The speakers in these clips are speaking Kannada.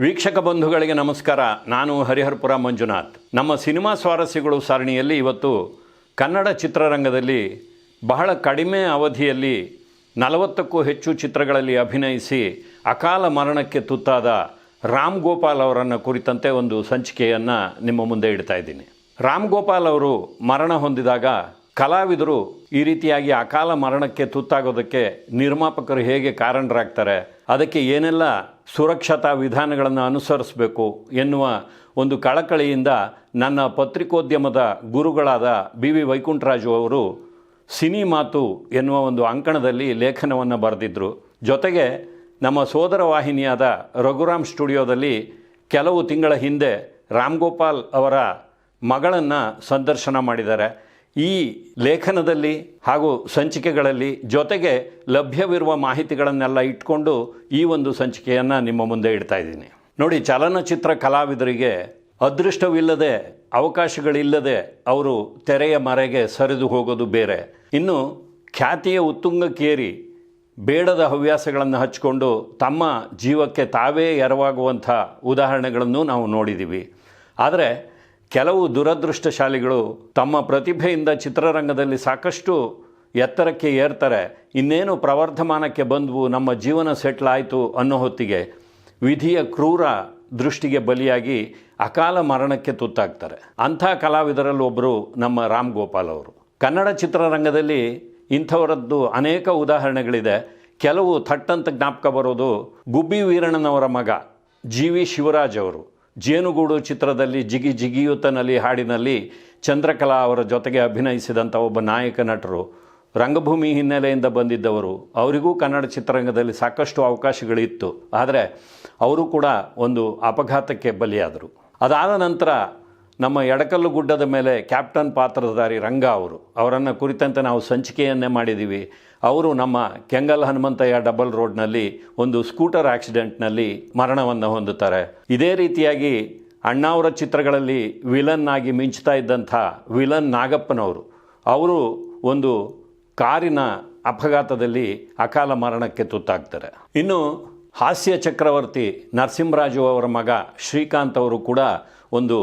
ವೀಕ್ಷಕ ಬಂಧುಗಳಿಗೆ ನಮಸ್ಕಾರ. ನಾನು ಹರಿಹರಪುರ ಮಂಜುನಾಥ್. ನಮ್ಮ ಸಿನಿಮಾ ಸ್ವಾರಸ್ಯಗಳು ಸರಣಿಯಲ್ಲಿ ಇವತ್ತು ಕನ್ನಡ ಚಿತ್ರರಂಗದಲ್ಲಿ ಬಹಳ ಕಡಿಮೆ ಅವಧಿಯಲ್ಲಿ ನಲವತ್ತಕ್ಕೂ ಹೆಚ್ಚು ಚಿತ್ರಗಳಲ್ಲಿ ಅಭಿನಯಿಸಿ ಅಕಾಲ ಮರಣಕ್ಕೆ ತುತ್ತಾದ ರಾಮ್ ಗೋಪಾಲ್ ಅವರನ್ನು ಕುರಿತಂತೆ ಒಂದು ಸಂಚಿಕೆಯನ್ನು ನಿಮ್ಮ ಮುಂದೆ ಇಡ್ತಾ ಇದ್ದೀನಿ. ರಾಮ್ ಗೋಪಾಲ್ ಅವರು ಮರಣ ಹೊಂದಿದಾಗ ಕಲಾವಿದರು ಈ ರೀತಿಯಾಗಿ ಅಕಾಲ ಮರಣಕ್ಕೆ ತುತ್ತಾಗೋದಕ್ಕೆ ನಿರ್ಮಾಪಕರು ಹೇಗೆ ಕಾರಣರಾಗ್ತಾರೆ ಅದಕ್ಕೆ ಏನೆಲ್ಲ ಸುರಕ್ಷತಾ ವಿಧಾನಗಳನ್ನು ಅನುಸರಿಸಬೇಕು ಎನ್ನುವ ಒಂದು ಕಳಕಳಿಯಿಂದ ನನ್ನ ಪತ್ರಿಕೋದ್ಯಮದ ಗುರುಗಳಾದ ಬಿ ವಿ ವೈಕುಂಠರಾಜು ಅವರು ಸಿನಿಮಾತು ಎನ್ನುವ ಒಂದು ಅಂಕಣದಲ್ಲಿ ಲೇಖನವನ್ನು ಬರೆದಿದ್ದರು ಜೊತೆಗೆ ನಮ್ಮ ಸೋದರ ವಾಹಿನಿಯಾದ ರಘುರಾಮ್ ಸ್ಟುಡಿಯೋದಲ್ಲಿ ಕೆಲವು ತಿಂಗಳ ಹಿಂದೆ ರಾಮ್ ಗೋಪಾಲ್ ಅವರ ಮಗಳನ್ನು ಸಂದರ್ಶನ ಮಾಡಿದ್ದಾರೆ. ಈ ಲೇಖನದಲ್ಲಿ ಹಾಗೂ ಸಂಚಿಕೆಗಳಲ್ಲಿ ಜೊತೆಗೆ ಲಭ್ಯವಿರುವ ಮಾಹಿತಿಗಳನ್ನೆಲ್ಲ ಇಟ್ಕೊಂಡು ಈ ಒಂದು ಸಂಚಿಕೆಯನ್ನು ನಿಮ್ಮ ಮುಂದೆ ಇಡ್ತಾ ಇದ್ದೀನಿ. ನೋಡಿ, ಚಲನಚಿತ್ರ ಕಲಾವಿದರಿಗೆ ಅದೃಷ್ಟವಿಲ್ಲದೆ, ಅವಕಾಶಗಳಿಲ್ಲದೆ ಅವರು ತೆರೆಯ ಮರೆಗೆ ಸರಿದು ಹೋಗೋದು ಬೇರೆ. ಇನ್ನು ಖ್ಯಾತಿಯ ಉತ್ತುಂಗಕ್ಕೇರಿ ಬೇಡದ ಹವ್ಯಾಸಗಳನ್ನು ಹಚ್ಚಿಕೊಂಡು ತಮ್ಮ ಜೀವಕ್ಕೆ ತಾವೇ ಎರವಾಗುವಂಥ ಉದಾಹರಣೆಗಳನ್ನು ನಾವು ನೋಡಿದ್ದೀವಿ. ಆದರೆ ಕೆಲವು ದುರದೃಷ್ಟಶಾಲಿಗಳು ತಮ್ಮ ಪ್ರತಿಭೆಯಿಂದ ಚಿತ್ರರಂಗದಲ್ಲಿ ಸಾಕಷ್ಟು ಎತ್ತರಕ್ಕೆ ಏರ್ತಾರೆ. ಇನ್ನೇನು ಪ್ರವರ್ಧಮಾನಕ್ಕೆ ಬಂದವು, ನಮ್ಮ ಜೀವನ ಸೆಟ್ಲ್ ಆಯಿತು ಅನ್ನೋ ಹೊತ್ತಿಗೆ ವಿಧಿಯ ಕ್ರೂರ ದೃಷ್ಟಿಗೆ ಬಲಿಯಾಗಿ ಅಕಾಲ ಮರಣಕ್ಕೆ ತುತ್ತಾಗ್ತಾರೆ. ಅಂಥ ಕಲಾವಿದರಲ್ಲಿ ಒಬ್ಬರು ನಮ್ಮ ರಾಮ್ ಗೋಪಾಲ್ ಅವರು. ಕನ್ನಡ ಚಿತ್ರರಂಗದಲ್ಲಿ ಇಂಥವರದ್ದು ಅನೇಕ ಉದಾಹರಣೆಗಳಿದೆ. ಕೆಲವು ಥಟ್ಟಂತ ಜ್ಞಾಪಕ ಬರೋದು ಗುಬ್ಬಿ ವೀರಣ್ಣನವರ ಮಗ ಜಿ ವಿ ಶಿವರಾಜ್ ಅವರು. ಜೇನುಗೂಡು ಚಿತ್ರದಲ್ಲಿ ಜಿಗಿ ಜಿಗಿಯುತ್ತನಲ್ಲಿ ಹಾಡಿನಲ್ಲಿ ಚಂದ್ರಕಲಾ ಅವರ ಜೊತೆಗೆ ಅಭಿನಯಿಸಿದಂಥ ಒಬ್ಬ ನಾಯಕ ನಟರು. ರಂಗಭೂಮಿ ಹಿನ್ನೆಲೆಯಿಂದ ಬಂದಿದ್ದವರು. ಅವರಿಗೂ ಕನ್ನಡ ಚಿತ್ರರಂಗದಲ್ಲಿ ಸಾಕಷ್ಟು ಅವಕಾಶಗಳಿತ್ತು. ಆದರೆ ಅವರು ಕೂಡ ಒಂದು ಅಪಘಾತಕ್ಕೆ ಬಲಿಯಾದರು. ಅದಾದ ನಂತರ ನಮ್ಮ ಎಡಕಲ್ಲು ಗುಡ್ಡದ ಮೇಲೆ ಕ್ಯಾಪ್ಟನ್ ಪಾತ್ರಧಾರಿ ರಂಗ ಅವರು, ಅವರನ್ನು ಕುರಿತಂತೆ ನಾವು ಸಂಚಿಕೆಯನ್ನೇ ಮಾಡಿದ್ದೀವಿ ಅವರು ನಮ್ಮ ಕೆಂಗಲ್ ಹನುಮಂತಯ್ಯ ಡಬಲ್ ರೋಡ್ನಲ್ಲಿ ಒಂದು ಸ್ಕೂಟರ್ ಆಕ್ಸಿಡೆಂಟ್ನಲ್ಲಿ ಮರಣವನ್ನು ಹೊಂದುತ್ತಾರೆ. ಇದೇ ರೀತಿಯಾಗಿ ಅಣ್ಣಾವರ ಚಿತ್ರಗಳಲ್ಲಿ ವಿಲನ್ ಆಗಿ ಮಿಂಚ್ತಾ ಇದ್ದಂಥ ವಿಲನ್ ನಾಗಪ್ಪನವರು, ಅವರು ಒಂದು ಕಾರಿನ ಅಪಘಾತದಲ್ಲಿ ಅಕಾಲ ಮರಣಕ್ಕೆ ತುತ್ತಾಗ್ತಾರೆ. ಇನ್ನು ಹಾಸ್ಯ ಚಕ್ರವರ್ತಿ ನರಸಿಂಹರಾಜು ಅವರ ಮಗ ಶ್ರೀಕಾಂತ್ ಅವರು ಕೂಡ ಒಂದು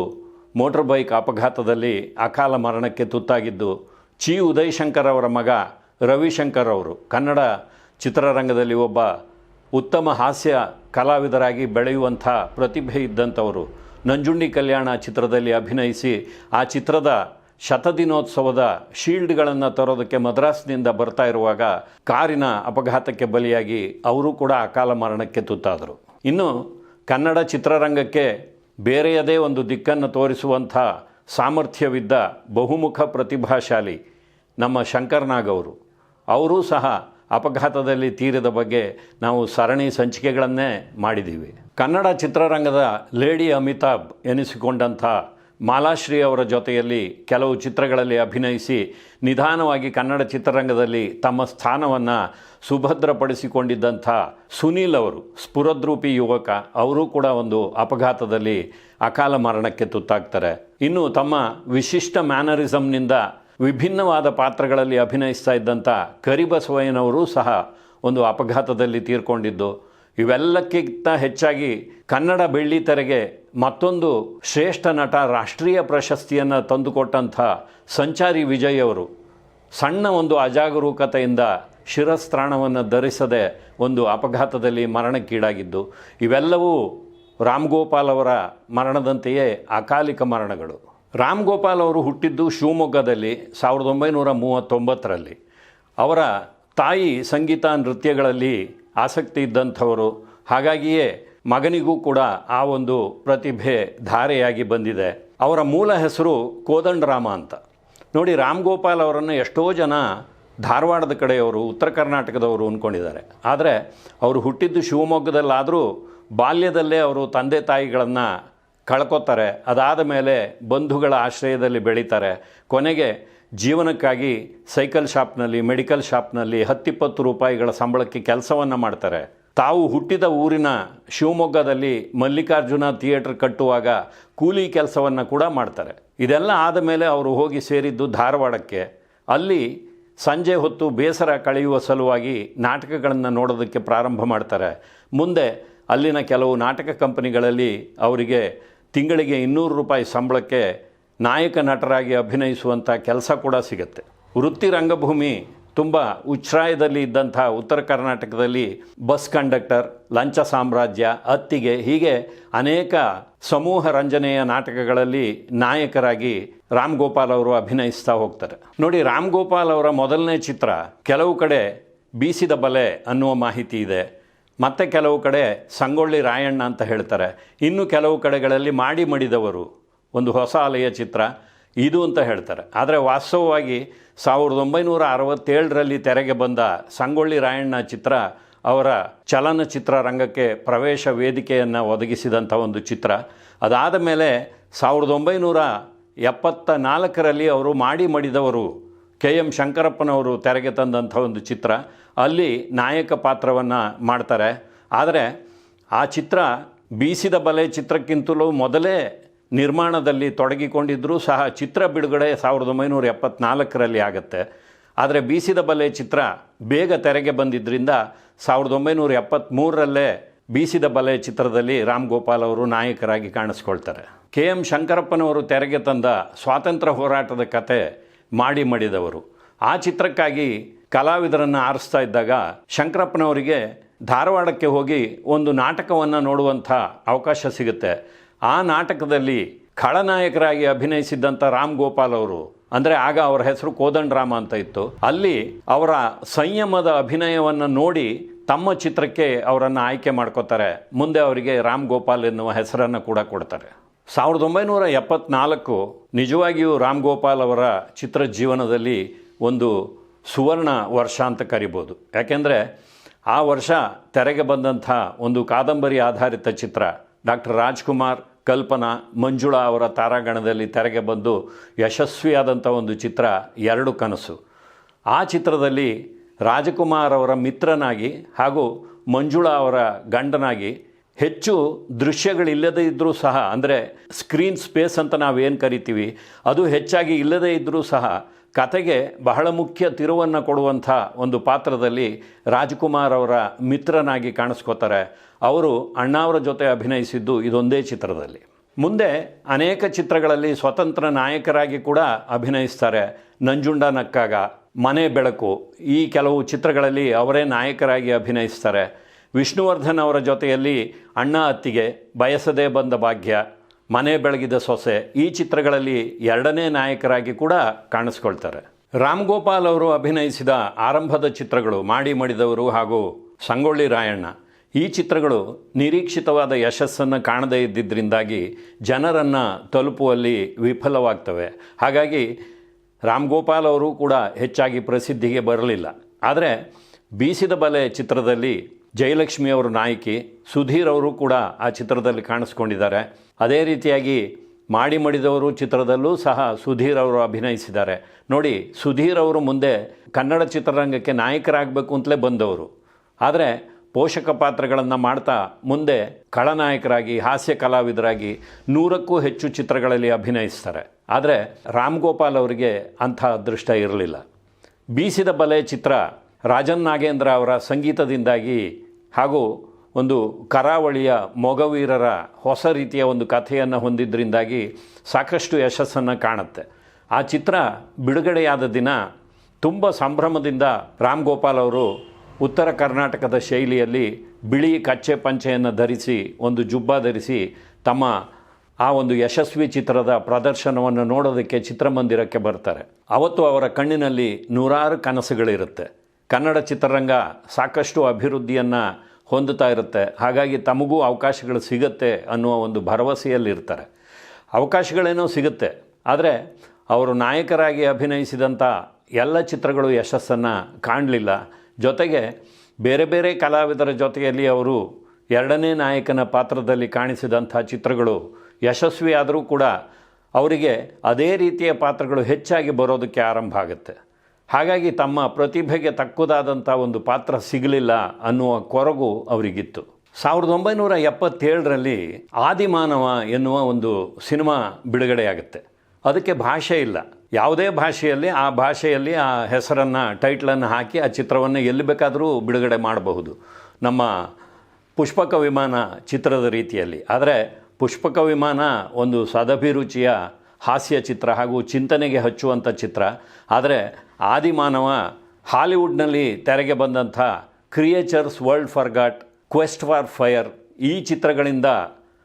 ಮೋಟರ್ ಬೈಕ್ ಅಪಘಾತದಲ್ಲಿ ಅಕಾಲ ಮರಣಕ್ಕೆ ತುತ್ತಾಗಿದ್ದು ಚಿ ಉದಯಶಂಕರ್ ಅವರ ಮಗ ರವಿಶಂಕರ್ ಅವರು. ಕನ್ನಡ ಚಿತ್ರರಂಗದಲ್ಲಿ ಒಬ್ಬ ಉತ್ತಮ ಹಾಸ್ಯ ಕಲಾವಿದರಾಗಿ ಬೆಳೆಯುವಂಥ ಪ್ರತಿಭೆ ಇದ್ದಂಥವರು. ನಂಜುಂಡಿ ಕಲ್ಯಾಣ ಚಿತ್ರದಲ್ಲಿ ಅಭಿನಯಿಸಿ ಆ ಚಿತ್ರದ ಶತದಿನೋತ್ಸವದ ಶೀಲ್ಡ್ಗಳನ್ನು ತರೋದಕ್ಕೆ ಮದ್ರಾಸ್ನಿಂದ ಬರ್ತಾ ಇರುವಾಗ ಕಾರಿನ ಅಪಘಾತಕ್ಕೆ ಬಲಿಯಾಗಿ ಅವರು ಕೂಡ ಅಕಾಲ ಮರಣಕ್ಕೆ ತುತ್ತಾದರು. ಇನ್ನು ಕನ್ನಡ ಚಿತ್ರರಂಗಕ್ಕೆ ಬೇರೆಯದೇ ಒಂದು ದಿಕ್ಕನ್ನು ತೋರಿಸುವಂಥ ಸಾಮರ್ಥ್ಯವಿದ್ದ ಬಹುಮುಖ ಪ್ರತಿಭಾಶಾಲಿ ನಮ್ಮ ಶಂಕರ್ನಾಗ್ ಅವರು. ಅವರೂ ಸಹ ಅಪಘಾತದಲ್ಲಿ ತೀರಿದ ಬಗ್ಗೆ ನಾವು ಸರಣಿ ಸಂಚಿಕೆಗಳನ್ನೇ ಮಾಡಿದ್ದೀವಿ. ಕನ್ನಡ ಚಿತ್ರರಂಗದ ಲೇಡಿ ಅಮಿತಾಬ್ ಎನಿಸಿಕೊಂಡಂಥ ಮಾಲಾಶ್ರೀ ಅವರ ಜೊತೆಯಲ್ಲಿ ಕೆಲವು ಚಿತ್ರಗಳಲ್ಲಿ ಅಭಿನಯಿಸಿ ನಿಧಾನವಾಗಿ ಕನ್ನಡ ಚಿತ್ರರಂಗದಲ್ಲಿ ತಮ್ಮ ಸ್ಥಾನವನ್ನು ಸುಭದ್ರಪಡಿಸಿಕೊಂಡಿದ್ದಂಥ ಸುನೀಲ್ ಅವರು, ಸ್ಫುರದ್ರೂಪಿ ಯುವಕ, ಅವರು ಕೂಡ ಒಂದು ಅಪಘಾತದಲ್ಲಿ ಅಕಾಲ ಮರಣಕ್ಕೆ ತುತ್ತಾಗ್ತಾರೆ. ಇನ್ನು ತಮ್ಮ ವಿಶಿಷ್ಟ ಮ್ಯಾನರಿಸಮ್ನಿಂದ ವಿಭಿನ್ನವಾದ ಪಾತ್ರಗಳಲ್ಲಿ ಅಭಿನಯಿಸ್ತಾ ಇದ್ದಂಥ ಕರಿಬಸವಯ್ಯನವರು ಸಹ ಒಂದು ಅಪಘಾತದಲ್ಲಿ ತೀರ್ಕೊಂಡಿದ್ದು. ಇವೆಲ್ಲಕ್ಕಿಂತ ಹೆಚ್ಚಾಗಿ ಕನ್ನಡ ಬೆಳ್ಳಿತೆರೆಗೆ ಮತ್ತೊಂದು ಶ್ರೇಷ್ಠ ನಟ ರಾಷ್ಟ್ರೀಯ ಪ್ರಶಸ್ತಿಯನ್ನು ತಂದುಕೊಟ್ಟಂಥ ಸಂಚಾರಿ ವಿಜಯ್ ಅವರು ಸಣ್ಣ ಒಂದು ಅಜಾಗರೂಕತೆಯಿಂದ ಶಿರಸ್ತ್ರಾಣವನ್ನು ಧರಿಸದೆ ಒಂದು ಅಪಘಾತದಲ್ಲಿ ಮರಣಕ್ಕೀಡಾಗಿದ್ದು, ಇವೆಲ್ಲವೂ ರಾಮ್ ಗೋಪಾಲ್ ಅವರ ಮರಣದಂತೆಯೇ ಅಕಾಲಿಕ ಮರಣಗಳು. ರಾಮ್ ಗೋಪಾಲ್ ಅವರು ಹುಟ್ಟಿದ್ದು ಶಿವಮೊಗ್ಗದಲ್ಲಿ ಸಾವಿರದ ಒಂಬೈನೂರ ಮೂವತ್ತೊಂಬತ್ತರಲ್ಲಿ. ಅವರ ತಾಯಿ ಸಂಗೀತ ನೃತ್ಯಗಳಲ್ಲಿ ಆಸಕ್ತಿ ಇದ್ದಂಥವರು. ಹಾಗಾಗಿಯೇ ಮಗನಿಗೂ ಕೂಡ ಆ ಒಂದು ಪ್ರತಿಭೆ ಧಾರೆಯಾಗಿ ಬಂದಿದೆ. ಅವರ ಮೂಲ ಹೆಸರು ಕೋದಂಡರಾಮ ಅಂತ. ನೋಡಿ, ರಾಮ್ ಗೋಪಾಲ್ ಅವರನ್ನು ಎಷ್ಟೋ ಜನ ಧಾರವಾಡದ ಕಡೆಯವರು, ಉತ್ತರ ಕರ್ನಾಟಕದವರು ಅಂದ್ಕೊಂಡಿದ್ದಾರೆ. ಆದರೆ ಅವರು ಹುಟ್ಟಿದ್ದು ಶಿವಮೊಗ್ಗದಲ್ಲಾದರೂ ಬಾಲ್ಯದಲ್ಲೇ ಅವರು ತಂದೆ ತಾಯಿಗಳನ್ನು ಕಳ್ಕೊತಾರೆ. ಅದಾದ ಮೇಲೆ ಬಂಧುಗಳ ಆಶ್ರಯದಲ್ಲಿ ಬೆಳೀತಾರೆ. ಕೊನೆಗೆ ಜೀವನಕ್ಕಾಗಿ ಸೈಕಲ್ ಶಾಪ್ನಲ್ಲಿ, ಮೆಡಿಕಲ್ ಶಾಪ್ನಲ್ಲಿ ಹತ್ತಿಪ್ಪತ್ತು ರೂಪಾಯಿಗಳ ಸಂಬಳಕ್ಕೆ ಕೆಲಸವನ್ನು ಮಾಡ್ತಾರೆ. ತಾವು ಹುಟ್ಟಿದ ಊರಿನ ಶಿವಮೊಗ್ಗದಲ್ಲಿ ಮಲ್ಲಿಕಾರ್ಜುನ ಥಿಯೇಟರ್ ಕಟ್ಟುವಾಗ ಕೂಲಿ ಕೆಲಸವನ್ನು ಕೂಡ ಮಾಡ್ತಾರೆ. ಇದೆಲ್ಲ ಆದ ಮೇಲೆ ಅವರು ಹೋಗಿ ಸೇರಿದ್ದು ಧಾರವಾಡಕ್ಕೆ. ಅಲ್ಲಿ ಸಂಜೆ ಹೊತ್ತು ಬೇಸರ ಕಳೆಯುವ ಸಲುವಾಗಿ ನಾಟಕಗಳನ್ನು ನೋಡೋದಕ್ಕೆ ಪ್ರಾರಂಭ ಮಾಡ್ತಾರೆ. ಮುಂದೆ ಅಲ್ಲಿನ ಕೆಲವು ನಾಟಕ ಕಂಪನಿಗಳಲ್ಲಿ ಅವರಿಗೆ ತಿಂಗಳಿಗೆ ಇನ್ನೂರು ರೂಪಾಯಿ ಸಂಬಳಕ್ಕೆ ನಾಯಕ ನಟರಾಗಿ ಅಭಿನಯಿಸುವಂಥ ಕೆಲಸ ಕೂಡ ಸಿಗುತ್ತೆ. ವೃತ್ತಿ ರಂಗಭೂಮಿ ತುಂಬ ಉಚ್ಛ್ರಾಯದಲ್ಲಿ ಇದ್ದಂಥ ಉತ್ತರ ಕರ್ನಾಟಕದಲ್ಲಿ ಬಸ್ ಕಂಡಕ್ಟರ್, ಲಂಚ ಸಾಮ್ರಾಜ್ಯ ಅತ್ತಿಗೆ ಹೀಗೆ ಅನೇಕ ಸಮೂಹ ರಂಜನೆಯ ನಾಟಕಗಳಲ್ಲಿ ನಾಯಕರಾಗಿ ರಾಮ್ ಗೋಪಾಲ್ ಅವರು ಅಭಿನಯಿಸ್ತಾ ಹೋಗ್ತಾರೆ. ನೋಡಿ, ರಾಮ್ ಗೋಪಾಲ್ ಅವರ ಮೊದಲನೇ ಚಿತ್ರ ಕೆಲವು ಕಡೆ ಬೀಸಿದ ಬಲೆ ಅನ್ನುವ ಮಾಹಿತಿ ಇದೆ. ಮತ್ತೆ ಕೆಲವು ಕಡೆ ಸಂಗೊಳ್ಳಿ ರಾಯಣ್ಣ ಅಂತ ಹೇಳ್ತಾರೆ. ಇನ್ನು ಕೆಲವು ಕಡೆಗಳಲ್ಲಿ ಮಾಡಿ ಮಡಿದವರು ಒಂದು ಹೊಸ ಅಲೆಯ ಚಿತ್ರ, ಇದು ಅಂತ ಹೇಳ್ತಾರೆ. ಆದರೆ ವಾಸ್ತವವಾಗಿ ಸಾವಿರದ ಒಂಬೈನೂರ ಅರವತ್ತೇಳರಲ್ಲಿ ತೆರೆಗೆ ಬಂದ ಸಂಗೊಳ್ಳಿ ರಾಯಣ್ಣ ಚಿತ್ರ ಅವರ ಚಲನಚಿತ್ರ ರಂಗಕ್ಕೆ ಪ್ರವೇಶ ವೇದಿಕೆಯನ್ನು ಒದಗಿಸಿದಂಥ ಒಂದು ಚಿತ್ರ. ಅದಾದ ಮೇಲೆ ಸಾವಿರದ ಒಂಬೈನೂರ ಎಪ್ಪತ್ತ ನಾಲ್ಕರಲ್ಲಿ ಅವರು ಮಾಡಿ ಮಡಿದವರು ಕೆ ಎಂ ಶಂಕರಪ್ಪನವರು ತೆರೆಗೆ ತಂದಂಥ ಒಂದು ಚಿತ್ರ. ಅಲ್ಲಿ ನಾಯಕ ಪಾತ್ರವನ್ನು ಮಾಡ್ತಾರೆ. ಆದರೆ ಆ ಚಿತ್ರ ಬೀಸಿದ ಬಲೆ ಚಿತ್ರಕ್ಕಿಂತಲೂ ಮೊದಲೇ ನಿರ್ಮಾಣದಲ್ಲಿ ತೊಡಗಿಕೊಂಡಿದ್ದರೂ ಸಹ ಚಿತ್ರ ಬಿಡುಗಡೆ ಸಾವಿರದ ಒಂಬೈನೂರ ಎಪ್ಪತ್ನಾಲ್ಕರಲ್ಲಿ ಆಗುತ್ತೆ. ಆದರೆ ಬೀಸಿದ ಬಲೆ ಚಿತ್ರ ಬೇಗ ತೆರೆಗೆ ಬಂದಿದ್ದರಿಂದ ಸಾವಿರದ ಒಂಬೈನೂರ ಎಪ್ಪತ್ತ್ಮೂರರಲ್ಲೇ ಬೀಸಿದ ಬಲೆ ಚಿತ್ರದಲ್ಲಿ ರಾಮ್ ಗೋಪಾಲ್ ಅವರು ನಾಯಕರಾಗಿ ಕಾಣಿಸ್ಕೊಳ್ತಾರೆ. ಕೆ ಎಂ ಶಂಕರಪ್ಪನವರು ತೆರೆಗೆ ತಂದ ಸ್ವಾತಂತ್ರ್ಯ ಹೋರಾಟದ ಕತೆ ಮಾಡಿ ಮಡಿದವರು. ಆ ಚಿತ್ರಕ್ಕಾಗಿ ಕಲಾವಿದರನ್ನು ಆರಿಸ್ತಾ ಇದ್ದಾಗ ಶಂಕರಪ್ಪನವರಿಗೆ ಧಾರವಾಡಕ್ಕೆ ಹೋಗಿ ಒಂದು ನಾಟಕವನ್ನು ನೋಡುವಂಥ ಅವಕಾಶ ಸಿಗುತ್ತೆ. ಆ ನಾಟಕದಲ್ಲಿ ಖಳನಾಯಕರಾಗಿ ಅಭಿನಯಿಸಿದ್ದಂಥ ರಾಮ್ ಗೋಪಾಲ್ ಅವರು, ಅಂದರೆ ಆಗ ಅವರ ಹೆಸರು ಕೋದಂಡರಾಮ ಅಂತ ಇತ್ತು, ಅಲ್ಲಿ ಅವರ ಸಂಯಮದ ಅಭಿನಯವನ್ನು ನೋಡಿ ತಮ್ಮ ಚಿತ್ರಕ್ಕೆ ಅವರನ್ನು ಆಯ್ಕೆ ಮಾಡ್ಕೋತಾರೆ. ಮುಂದೆ ಅವರಿಗೆ ರಾಮ್ ಗೋಪಾಲ್ ಎನ್ನುವ ಹೆಸರನ್ನು ಕೂಡ ಕೊಡ್ತಾರೆ. ಸಾವಿರದ ಒಂಬೈನೂರ ಎಪ್ಪತ್ನಾಲ್ಕು ನಿಜವಾಗಿಯೂ ರಾಮ್ ಗೋಪಾಲ್ ಅವರ ಚಿತ್ರ ಜೀವನದಲ್ಲಿ ಒಂದು ಸುವರ್ಣ ವರ್ಷ ಅಂತ ಕರಿಬೋದು. ಯಾಕೆಂದರೆ ಆ ವರ್ಷ ತೆರೆಗೆ ಬಂದಂಥ ಒಂದು ಕಾದಂಬರಿ ಆಧಾರಿತ ಚಿತ್ರ ಡಾಕ್ಟರ್ ರಾಜ್ಕುಮಾರ್ ಕಲ್ಪನಾ ಮಂಜುಳಾ ಅವರ ತಾರಾಗಣದಲ್ಲಿ ತೆರೆಗೆ ಬಂದು ಯಶಸ್ವಿಯಾದಂಥ ಒಂದು ಚಿತ್ರ, ಎರಡು ಕನಸು. ಆ ಚಿತ್ರದಲ್ಲಿ ರಾಜಕುಮಾರ್ ಅವರ ಮಿತ್ರನಾಗಿ ಹಾಗೂ ಮಂಜುಳಾ ಅವರ ಗಂಡನಾಗಿ ಹೆಚ್ಚು ದೃಶ್ಯಗಳಿಲ್ಲದೇ ಇದ್ದರೂ ಸಹ, ಅಂದರೆ ಸ್ಕ್ರೀನ್ ಸ್ಪೇಸ್ ಅಂತ ನಾವೇನು ಕರಿತೀವಿ, ಅದು ಹೆಚ್ಚಾಗಿ ಇಲ್ಲದೇ ಇದ್ದರೂ ಸಹ ಕತೆಗೆ ಬಹಳ ಮುಖ್ಯ ತಿರುವನ್ನು ಕೊಡುವಂಥ ಒಂದು ಪಾತ್ರದಲ್ಲಿ ರಾಜ್ಕುಮಾರ್ ಅವರ ಮಿತ್ರನಾಗಿ ಕಾಣಿಸ್ಕೋತಾರೆ. ಅವರು ಅಣ್ಣಾವರ ಜೊತೆ ಅಭಿನಯಿಸಿದ್ದು ಇದೊಂದೇ ಚಿತ್ರದಲ್ಲಿ. ಮುಂದೆ ಅನೇಕ ಚಿತ್ರಗಳಲ್ಲಿ ಸ್ವತಂತ್ರ ನಾಯಕರಾಗಿ ಕೂಡ ಅಭಿನಯಿಸ್ತಾರೆ ನಂಜುಂಡ ನಕ್ಕಾಗ, ಮನೆ ಬೆಳಕು, ಈ ಕೆಲವು ಚಿತ್ರಗಳಲ್ಲಿ ಅವರೇ ನಾಯಕರಾಗಿ ಅಭಿನಯಿಸ್ತಾರೆ. ವಿಷ್ಣುವರ್ಧನ್ ಅವರ ಜೊತೆಯಲ್ಲಿ ಅಣ್ಣ ಅತ್ತಿಗೆ ಬಯಸದೇ ಬಂದ ಭಾಗ್ಯ ಮನೆ ಬೆಳಗಿದ ಸೊಸೆ ಈ ಚಿತ್ರಗಳಲ್ಲಿ ಎರಡನೇ ನಾಯಕರಾಗಿ ಕೂಡ ಕಾಣಿಸ್ಕೊಳ್ತಾರೆ. ರಾಮ್ ಗೋಪಾಲ್ ಅವರು ಅಭಿನಯಿಸಿದ ಆರಂಭದ ಚಿತ್ರಗಳು ಮಾಡಿ ಮಡಿದವರು ಹಾಗೂ ಸಂಗೊಳ್ಳಿ ರಾಯಣ್ಣ. ಈ ಚಿತ್ರಗಳು ನಿರೀಕ್ಷಿತವಾದ ಯಶಸ್ಸನ್ನು ಕಾಣದೇ ಇದ್ದಿದ್ದರಿಂದಾಗಿ ಜನರನ್ನು ತಲುಪುವಲ್ಲಿ ವಿಫಲವಾಗ್ತವೆ. ಹಾಗಾಗಿ ರಾಮ್ ಗೋಪಾಲ್ ಅವರು ಕೂಡ ಹೆಚ್ಚಾಗಿ ಪ್ರಸಿದ್ಧಿಗೆ ಬರಲಿಲ್ಲ. ಆದರೆ ಬೀಸಿದ ಬಲೆ ಚಿತ್ರದಲ್ಲಿ ಜಯಲಕ್ಷ್ಮಿ ಅವರು ನಾಯಕಿ, ಸುಧೀರ್ ಅವರು ಕೂಡ ಆ ಚಿತ್ರದಲ್ಲಿ ಕಾಣಿಸ್ಕೊಂಡಿದ್ದಾರೆ. ಅದೇ ರೀತಿಯಾಗಿ ಮಾಡಿ ಮಡಿದವರು ಚಿತ್ರದಲ್ಲೂ ಸಹ ಸುಧೀರ್ ಅವರು ಅಭಿನಯಿಸಿದ್ದಾರೆ. ನೋಡಿ, ಸುಧೀರ್ ಅವರು ಮುಂದೆ ಕನ್ನಡ ಚಿತ್ರರಂಗಕ್ಕೆ ನಾಯಕರಾಗಬೇಕು ಅಂತಲೇ ಬಂದವರು. ಆದರೆ ಪೋಷಕ ಪಾತ್ರಗಳನ್ನು ಮಾಡ್ತಾ ಮುಂದೆ ಖಳನಾಯಕರಾಗಿ, ಹಾಸ್ಯ ಕಲಾವಿದರಾಗಿ ನೂರಕ್ಕೂ ಹೆಚ್ಚು ಚಿತ್ರಗಳಲ್ಲಿ ಅಭಿನಯಿಸ್ತಾರೆ. ಆದರೆ ರಾಮ್ ಗೋಪಾಲ್ ಅವರಿಗೆ ಅಂಥ ಅದೃಷ್ಟ ಇರಲಿಲ್ಲ. ಬೀಸಿದ ಬಲೆ ಚಿತ್ರ ರಾಜನ್ ನಾಗೇಂದ್ರ ಅವರ ಸಂಗೀತದಿಂದಾಗಿ ಹಾಗೂ ಒಂದು ಕರಾವಳಿಯ ಮೊಗವೀರರ ಹೊಸ ರೀತಿಯ ಒಂದು ಕಥೆಯನ್ನು ಹೊಂದಿದ್ದರಿಂದಾಗಿ ಸಾಕಷ್ಟು ಯಶಸ್ಸನ್ನು ಕಾಣುತ್ತೆ. ಆ ಚಿತ್ರ ಬಿಡುಗಡೆಯಾದ ದಿನ ತುಂಬ ಸಂಭ್ರಮದಿಂದ ರಾಮ್ ಗೋಪಾಲ್ ಅವರು ಉತ್ತರ ಕರ್ನಾಟಕದ ಶೈಲಿಯಲ್ಲಿ ಬಿಳಿ ಕಚ್ಚೆ ಪಂಚೆಯನ್ನು ಧರಿಸಿ, ಒಂದು ಜುಬ್ಬ ಧರಿಸಿ ತಮ್ಮ ಆ ಒಂದು ಯಶಸ್ವಿ ಚಿತ್ರದ ಪ್ರದರ್ಶನವನ್ನು ನೋಡೋದಕ್ಕೆ ಚಿತ್ರಮಂದಿರಕ್ಕೆ ಬರ್ತಾರೆ. ಅವತ್ತು ಅವರ ಕಣ್ಣಿನಲ್ಲಿ ನೂರಾರು ಕನಸುಗಳಿರುತ್ತೆ. ಕನ್ನಡ ಚಿತ್ರರಂಗ ಸಾಕಷ್ಟು ಅಭಿವೃದ್ಧಿಯನ್ನು ಹೊಂದುತ್ತಾ ಇರುತ್ತೆ. ಹಾಗಾಗಿ ತಮಗೂ ಅವಕಾಶಗಳು ಸಿಗುತ್ತೆ ಅನ್ನುವ ಒಂದು ಭರವಸೆಯಲ್ಲಿರ್ತಾರೆ. ಅವಕಾಶಗಳೇನೋ ಸಿಗುತ್ತೆ. ಆದರೆ ಅವರು ನಾಯಕರಾಗಿ ಅಭಿನಯಿಸಿದಂಥ ಎಲ್ಲ ಚಿತ್ರಗಳು ಯಶಸ್ಸನ್ನು ಕಾಣಲಿಲ್ಲ. ಜೊತೆಗೆ ಬೇರೆ ಬೇರೆ ಕಲಾವಿದರ ಜೊತೆಯಲ್ಲಿ ಅವರು ಎರಡನೇ ನಾಯಕನ ಪಾತ್ರದಲ್ಲಿ ಕಾಣಿಸಿದಂಥ ಚಿತ್ರಗಳು ಯಶಸ್ವಿಯಾದರೂ ಕೂಡ ಅವರಿಗೆ ಅದೇ ರೀತಿಯ ಪಾತ್ರಗಳು ಹೆಚ್ಚಾಗಿ ಬರೋದಕ್ಕೆ ಆರಂಭ ಆಗುತ್ತೆ. ಹಾಗಾಗಿ ತಮ್ಮ ಪ್ರತಿಭೆಗೆ ತಕ್ಕುದಾದಂಥ ಒಂದು ಪಾತ್ರ ಸಿಗಲಿಲ್ಲ ಅನ್ನುವ ಕೊರಗು ಅವರಿಗಿತ್ತು. ಸಾವಿರದ ಒಂಬೈನೂರ ಎಪ್ಪತ್ತೇಳರಲ್ಲಿ ಆದಿಮಾನವ ಎನ್ನುವ ಒಂದು ಸಿನಿಮಾ ಬಿಡುಗಡೆಯಾಗುತ್ತೆ. ಅದಕ್ಕೆ ಭಾಷೆ ಇಲ್ಲ. ಯಾವುದೇ ಭಾಷೆಯಲ್ಲಿ ಆ ಭಾಷೆಯಲ್ಲಿ ಆ ಹೆಸರನ್ನು, ಟೈಟ್ಲನ್ನು ಹಾಕಿ ಆ ಚಿತ್ರವನ್ನು ಎಲ್ಲಿ ಬೇಕಾದರೂ ಬಿಡುಗಡೆ ಮಾಡಬಹುದು. ನಮ್ಮ ಪುಷ್ಪಕ ವಿಮಾನ ಚಿತ್ರದ ರೀತಿಯಲ್ಲಿ. ಆದರೆ ಪುಷ್ಪಕ ವಿಮಾನ ಒಂದು ಸದಭಿರುಚಿಯ ಹಾಸ್ಯ ಚಿತ್ರ ಹಾಗೂ ಚಿಂತನೆಗೆ ಹಚ್ಚುವಂಥ ಚಿತ್ರ. ಆದರೆ ಆದಿಮಾನವ ಹಾಲಿವುಡ್ನಲ್ಲಿ ತೆರೆಗೆ ಬಂದಂಥ creatures world forgot quest for fire ಈ ಚಿತ್ರಗಳಿಂದ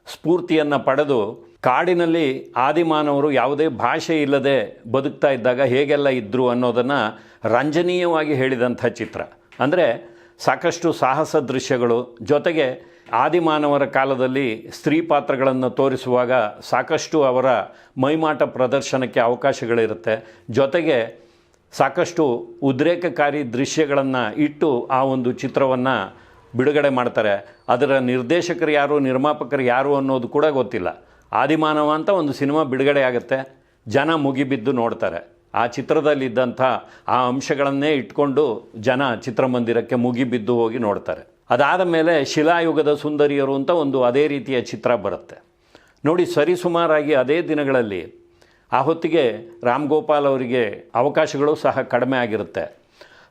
ಸ್ಫೂರ್ತಿಯನ್ನು ಪಡೆದು ಕಾಡಿನಲ್ಲಿ ಆದಿಮಾನವರು ಯಾವುದೇ ಭಾಷೆ ಇಲ್ಲದೆ ಬದುಕ್ತಾ ಇದ್ದಾಗ ಹೇಗೆಲ್ಲ ಇದ್ದರು ಅನ್ನೋದನ್ನು ರಂಜನೀಯವಾಗಿ ಹೇಳಿದಂಥ ಚಿತ್ರ. ಅಂದರೆ ಸಾಕಷ್ಟು ಸಾಹಸ ದೃಶ್ಯಗಳು, ಜೊತೆಗೆ ಆದಿಮಾನವರ ಕಾಲದಲ್ಲಿ ಸ್ತ್ರೀ ಪಾತ್ರಗಳನ್ನು ತೋರಿಸುವಾಗ ಸಾಕಷ್ಟು ಅವರ ಮೈಮಾಟ ಪ್ರದರ್ಶನಕ್ಕೆ ಅವಕಾಶಗಳಿರುತ್ತೆ. ಜೊತೆಗೆ ಸಾಕಷ್ಟು ಉದ್ರೇಕಕಾರಿ ದೃಶ್ಯಗಳನ್ನು ಇಟ್ಟು ಆ ಒಂದು ಚಿತ್ರವನ್ನು ಬಿಡುಗಡೆ ಮಾಡ್ತಾರೆ. ಅದರ ನಿರ್ದೇಶಕರು ಯಾರು, ನಿರ್ಮಾಪಕರು ಯಾರು ಅನ್ನೋದು ಕೂಡ ಗೊತ್ತಿಲ್ಲ. ಆದಿಮಾನವ ಅಂತ ಒಂದು ಸಿನಿಮಾ ಬಿಡುಗಡೆ ಆಗುತ್ತೆ. ಜನ ಮುಗಿಬಿದ್ದು ನೋಡ್ತಾರೆ. ಆ ಚಿತ್ರದಲ್ಲಿದ್ದಂಥ ಆ ಅಂಶಗಳನ್ನೇ ಇಟ್ಕೊಂಡು ಜನ ಚಿತ್ರಮಂದಿರಕ್ಕೆ ಮುಗಿಬಿದ್ದು ಹೋಗಿ ನೋಡ್ತಾರೆ. ಅದಾದ ಮೇಲೆ ಶಿಲಾಯುಗದ ಸುಂದರಿಯರು ಅಂತ ಒಂದು ಅದೇ ರೀತಿಯ ಚಿತ್ರ ಬರುತ್ತೆ. ನೋಡಿ, ಸರಿಸುಮಾರಾಗಿ ಅದೇ ದಿನಗಳಲ್ಲಿ ಆ ಹೊತ್ತಿಗೆ ರಾಮ್ ಗೋಪಾಲ್ ಅವರಿಗೆ ಅವಕಾಶಗಳು ಸಹ ಕಡಿಮೆ ಆಗಿರುತ್ತೆ.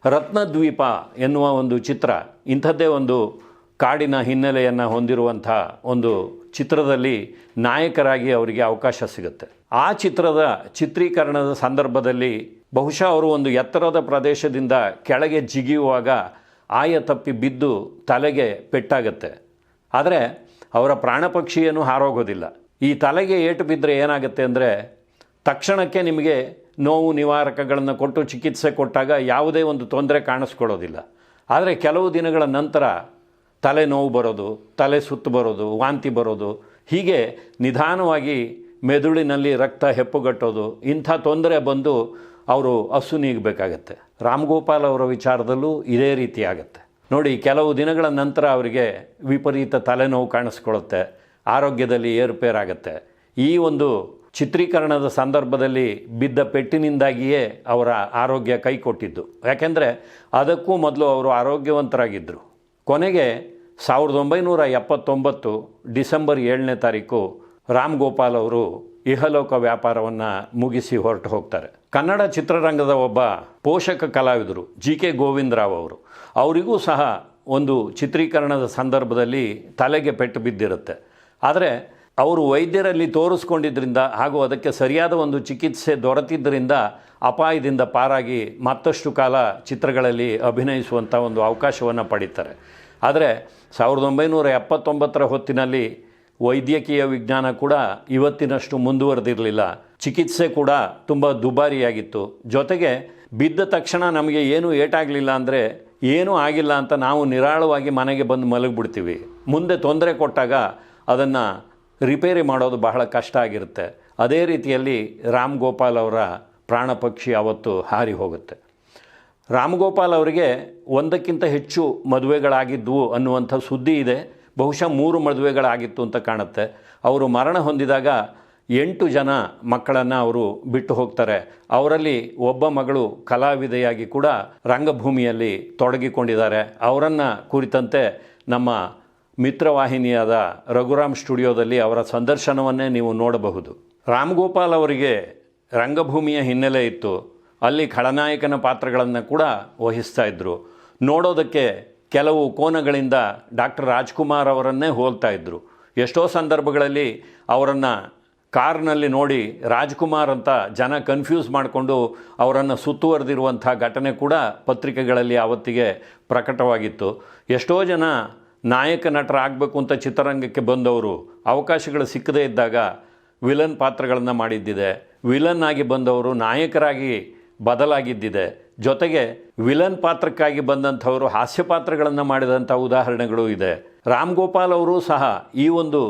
ರತ್ನದ್ವೀಪ ಎನ್ನುವ ಒಂದು ಚಿತ್ರ, ಇಂಥದ್ದೇ ಒಂದು ಕಾಡಿನ ಹಿನ್ನೆಲೆಯನ್ನು ಹೊಂದಿರುವಂಥ ಒಂದು ಚಿತ್ರದಲ್ಲಿ ನಾಯಕರಾಗಿ ಅವರಿಗೆ ಅವಕಾಶ ಸಿಗುತ್ತೆ. ಆ ಚಿತ್ರದ ಚಿತ್ರೀಕರಣದ ಸಂದರ್ಭದಲ್ಲಿ ಬಹುಶಃ ಅವರು ಒಂದು ಎತ್ತರದ ಪ್ರದೇಶದಿಂದ ಕೆಳಗೆ ಜಿಗಿಯುವಾಗ ಆಯ ತಪ್ಪಿ ಬಿದ್ದು ತಲೆಗೆ ಪೆಟ್ಟಾಗತ್ತೆ. ಆದರೆ ಅವರ ಪ್ರಾಣ ಪಕ್ಷಿ ಹಾರೋಗೋದಿಲ್ಲ. ಈ ತಲೆಗೆ ಏಟು ಬಿದ್ದರೆ ಏನಾಗುತ್ತೆ ಅಂದರೆ ತಕ್ಷಣಕ್ಕೆ ನಿಮಗೆ ನೋವು ನಿವಾರಕಗಳನ್ನು ಕೊಟ್ಟು ಚಿಕಿತ್ಸೆ ಕೊಟ್ಟಾಗ ಯಾವುದೇ ಒಂದು ತೊಂದರೆ ಕಾಣಿಸ್ಕೊಳ್ಳೋದಿಲ್ಲ. ಆದರೆ ಕೆಲವು ದಿನಗಳ ನಂತರ ತಲೆ ನೋವು ಬರೋದು, ತಲೆ ಸುತ್ತು ಬರೋದು, ವಾಂತಿ ಬರೋದು, ಹೀಗೆ ನಿಧಾನವಾಗಿ ಮೆದುಳಿನಲ್ಲಿ ರಕ್ತ ಹೆಪ್ಪುಗಟ್ಟೋದು, ಇಂಥ ತೊಂದರೆ ಬಂದು ಅವರು ಹಸು ನೀಗಬೇಕಾಗತ್ತೆ. ರಾಮ್ ಗೋಪಾಲ್ ಅವರ ವಿಚಾರದಲ್ಲೂ ಇದೇ ರೀತಿ ಆಗುತ್ತೆ. ನೋಡಿ, ಕೆಲವು ದಿನಗಳ ನಂತರ ಅವರಿಗೆ ವಿಪರೀತ ತಲೆನೋವು ಕಾಣಿಸ್ಕೊಳ್ಳುತ್ತೆ, ಆರೋಗ್ಯದಲ್ಲಿ ಏರುಪೇರಾಗತ್ತೆ. ಈ ಒಂದು ಚಿತ್ರೀಕರಣದ ಸಂದರ್ಭದಲ್ಲಿ ಬಿದ್ದ ಪೆಟ್ಟಿನಿಂದಾಗಿಯೇ ಅವರ ಆರೋಗ್ಯ ಕೈಕೊಟ್ಟಿದ್ದು. ಯಾಕೆಂದರೆ ಅದಕ್ಕೂ ಮೊದಲು ಅವರು ಆರೋಗ್ಯವಂತರಾಗಿದ್ದರು ಕೊನೆಗೆ ಸಾವಿರದ ಒಂಬೈನೂರ ಎಪ್ಪತ್ತೊಂಬತ್ತು ಡಿಸೆಂಬರ್ ಏಳನೇ ತಾರೀಕು ರಾಮ್ ಗೋಪಾಲ್ ಅವರು ಇಹಲೋಕ ವ್ಯಾಪಾರವನ್ನು ಮುಗಿಸಿ ಹೊರಟು ಹೋಗ್ತಾರೆ. ಕನ್ನಡ ಚಿತ್ರರಂಗದ ಒಬ್ಬ ಪೋಷಕ ಕಲಾವಿದರು ಜಿ ಕೆ ಗೋವಿಂದರಾವ್ ಅವರು. ಅವರಿಗೂ ಸಹ ಒಂದು ಚಿತ್ರೀಕರಣದ ಸಂದರ್ಭದಲ್ಲಿ ತಲೆಗೆ ಪೆಟ್ಟು ಬಿದ್ದಿರುತ್ತೆ. ಆದರೆ ಅವರು ವೈದ್ಯರಲ್ಲಿ ತೋರಿಸ್ಕೊಂಡಿದ್ದರಿಂದ ಹಾಗೂ ಅದಕ್ಕೆ ಸರಿಯಾದ ಒಂದು ಚಿಕಿತ್ಸೆ ದೊರೆತಿದ್ದರಿಂದ ಅಪಾಯದಿಂದ ಪಾರಾಗಿ ಮತ್ತಷ್ಟು ಕಾಲ ಚಿತ್ರಗಳಲ್ಲಿ ಅಭಿನಯಿಸುವಂಥ ಒಂದು ಅವಕಾಶವನ್ನು ಪಡೀತಾರೆ. ಆದರೆ ಸಾವಿರದ ಒಂಬೈನೂರ ಎಪ್ಪತ್ತೊಂಬತ್ತರ ಹೊತ್ತಿನಲ್ಲಿ ವೈದ್ಯಕೀಯ ವಿಜ್ಞಾನ ಕೂಡ ಇವತ್ತಿನಷ್ಟು ಮುಂದುವರೆದಿರಲಿಲ್ಲ. ಚಿಕಿತ್ಸೆ ಕೂಡ ತುಂಬ ದುಬಾರಿಯಾಗಿತ್ತು. ಜೊತೆಗೆ ಬಿದ್ದ ತಕ್ಷಣ ನಮಗೆ ಏನೂ ಏಟಾಗಲಿಲ್ಲ ಅಂದರೆ ಏನೂ ಆಗಿಲ್ಲ ಅಂತ ನಾವು ನಿರಾಳವಾಗಿ ಮನೆಗೆ ಬಂದು ಮಲಗಿಬಿಡ್ತೀವಿ. ಮುಂದೆ ತೊಂದರೆ ಕೊಟ್ಟಾಗ ಅದನ್ನು ರಿಪೇರಿ ಮಾಡೋದು ಬಹಳ ಕಷ್ಟ ಆಗಿರುತ್ತೆ. ಅದೇ ರೀತಿಯಲ್ಲಿ ರಾಮ್ ಗೋಪಾಲ್ ಅವರ ಪ್ರಾಣ ಪಕ್ಷಿ ಅವತ್ತು ಹಾರಿ ಹೋಗುತ್ತೆ. ರಾಮಗೋಪಾಲ್ ಅವರಿಗೆ ಒಂದಕ್ಕಿಂತ ಹೆಚ್ಚು ಮದುವೆಗಳಾಗಿದ್ವು ಅನ್ನುವಂಥ ಸುದ್ದಿ ಇದೆ. ಬಹುಶಃ ಮೂರು ಮದುವೆಗಳಾಗಿತ್ತು ಅಂತ ಕಾಣುತ್ತೆ. ಅವರು ಮರಣ ಹೊಂದಿದಾಗ ಎಂಟು ಜನ ಮಕ್ಕಳನ್ನು ಅವರು ಬಿಟ್ಟು ಹೋಗ್ತಾರೆ. ಅವರಲ್ಲಿ ಒಬ್ಬ ಮಗಳು ಕಲಾವಿದೆಯಾಗಿ ಕೂಡ ರಂಗಭೂಮಿಯಲ್ಲಿ ತೊಡಗಿಕೊಂಡಿದ್ದಾರೆ. ಅವರನ್ನು ಕುರಿತಂತೆ ನಮ್ಮ ಮಿತ್ರವಾಹಿನಿಯಾದ ರಘುರಾಮ್ ಸ್ಟುಡಿಯೋದಲ್ಲಿ ಅವರ ಸಂದರ್ಶನವನ್ನೇ ನೀವು ನೋಡಬಹುದು. ರಾಮಗೋಪಾಲ್ ಅವರಿಗೆ ರಂಗಭೂಮಿಯ ಹಿನ್ನೆಲೆ ಇತ್ತು. ಅಲ್ಲಿ ಖಳನಾಯಕನ ಪಾತ್ರಗಳನ್ನು ಕೂಡ ವಹಿಸ್ತಾ ಇದ್ದರು ನೋಡೋದಕ್ಕೆ ಕೆಲವು ಕೋನಗಳಿಂದ ಡಾಕ್ಟರ್ ರಾಜ್ಕುಮಾರ್ ಅವರನ್ನೇ ಹೋಲ್ತಾ ಇದ್ದರು ಎಷ್ಟೋ ಸಂದರ್ಭಗಳಲ್ಲಿ ಅವರನ್ನು ಕಾರ್ನಲ್ಲಿ ನೋಡಿ ರಾಜ್ಕುಮಾರ್ ಅಂತ ಜನ ಕನ್ಫ್ಯೂಸ್ ಮಾಡಿಕೊಂಡು ಅವರನ್ನು ಸುತ್ತುವರೆದಿರುವಂಥ ಘಟನೆ ಕೂಡ ಪತ್ರಿಕೆಗಳಲ್ಲಿ ಆವತ್ತಿಗೆ ಪ್ರಕಟವಾಗಿತ್ತು. ಎಷ್ಟೋ ಜನ ನಾಯಕ ನಟರಾಗಬೇಕು ಅಂತ ಚಿತ್ರರಂಗಕ್ಕೆ ಬಂದವರು, ಅವಕಾಶಗಳು ಸಿಕ್ಕದೇ ಇದ್ದಾಗ ವಿಲನ್ ಪಾತ್ರಗಳನ್ನು ಮಾಡಿದ್ದಿದೆ. ವಿಲನ್ ಆಗಿ ಬಂದವರು ನಾಯಕರಾಗಿ ಬದಲಾಗಿದ್ದಿದೆ. ಜೊತೆಗೆ ವಿಲನ್ ಪಾತ್ರಕ್ಕಾಗಿ ಬಂದಂಥವರು ಹಾಸ್ಯ ಪಾತ್ರಗಳನ್ನು ಮಾಡಿದಂಥ ಉದಾಹರಣೆಗಳು ಇದೆ. ರಾಮ್ ಗೋಪಾಲ್ ಅವರು ಸಹ ಈ ಒಂದು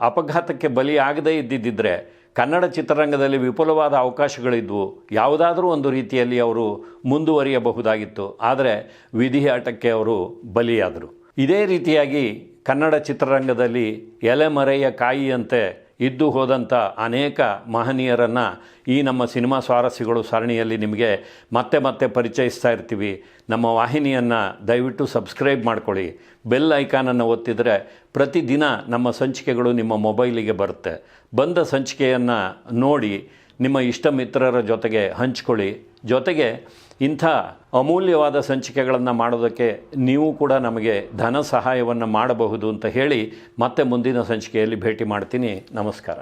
ಅಪಘಾತಕ್ಕೆ ಬಲಿಯಾಗದೇ ಇದ್ದಿದ್ದರೆ ಕನ್ನಡ ಚಿತ್ರರಂಗದಲ್ಲಿ ವಿಪುಲವಾದ ಅವಕಾಶಗಳಿದ್ವು. ಯಾವುದಾದ್ರೂ ಒಂದು ರೀತಿಯಲ್ಲಿ ಅವರು ಮುಂದುವರಿಯಬಹುದಾಗಿತ್ತು. ಆದರೆ ವಿಧಿಯಾಟಕ್ಕೆ ಅವರು ಬಲಿಯಾದರು. ಇದೇ ರೀತಿಯಾಗಿ ಕನ್ನಡ ಚಿತ್ರರಂಗದಲ್ಲಿ ಎಲೆಮರೆಯ ಕಾಯಿಯಂತೆ ಇದ್ದು ಹೋದಂಥ ಅನೇಕ ಮಹನೀಯರನ್ನು ಈ ನಮ್ಮ ಸಿನಿಮಾ ಸ್ವಾರಸ್ಯಗಳು ಸರಣಿಯಲ್ಲಿ ನಿಮಗೆ ಮತ್ತೆ ಮತ್ತೆ ಪರಿಚಯಿಸ್ತಾ ಇರ್ತೀವಿ. ನಮ್ಮ ವಾಹಿನಿಯನ್ನು ದಯವಿಟ್ಟು ಸಬ್ಸ್ಕ್ರೈಬ್ ಮಾಡ್ಕೊಳ್ಳಿ. ಬೆಲ್ ಐಕಾನನ್ನು ಒತ್ತಿದರೆ ಪ್ರತಿದಿನ ನಮ್ಮ ಸಂಚಿಕೆಗಳು ನಿಮ್ಮ ಮೊಬೈಲಿಗೆ ಬರುತ್ತೆ. ಬಂದ ಸಂಚಿಕೆಯನ್ನು ನೋಡಿ ನಿಮ್ಮ ಇಷ್ಟ ಮಿತ್ರರ ಜೊತೆಗೆ ಹಂಚ್ಕೊಳ್ಳಿ. ಜೊತೆಗೆ ಇಂಥ ಅಮೂಲ್ಯವಾದ ಸಂಚಿಕೆಗಳನ್ನು ಮಾಡೋದಕ್ಕೆ ನೀವು ಕೂಡ ನಮಗೆ ಧನ ಸಹಾಯವನ್ನು ಮಾಡಬಹುದು ಅಂತ ಹೇಳಿ ಮತ್ತೆ ಮುಂದಿನ ಸಂಚಿಕೆಯಲ್ಲಿ ಭೇಟಿ ಮಾಡ್ತೀನಿ. ನಮಸ್ಕಾರ.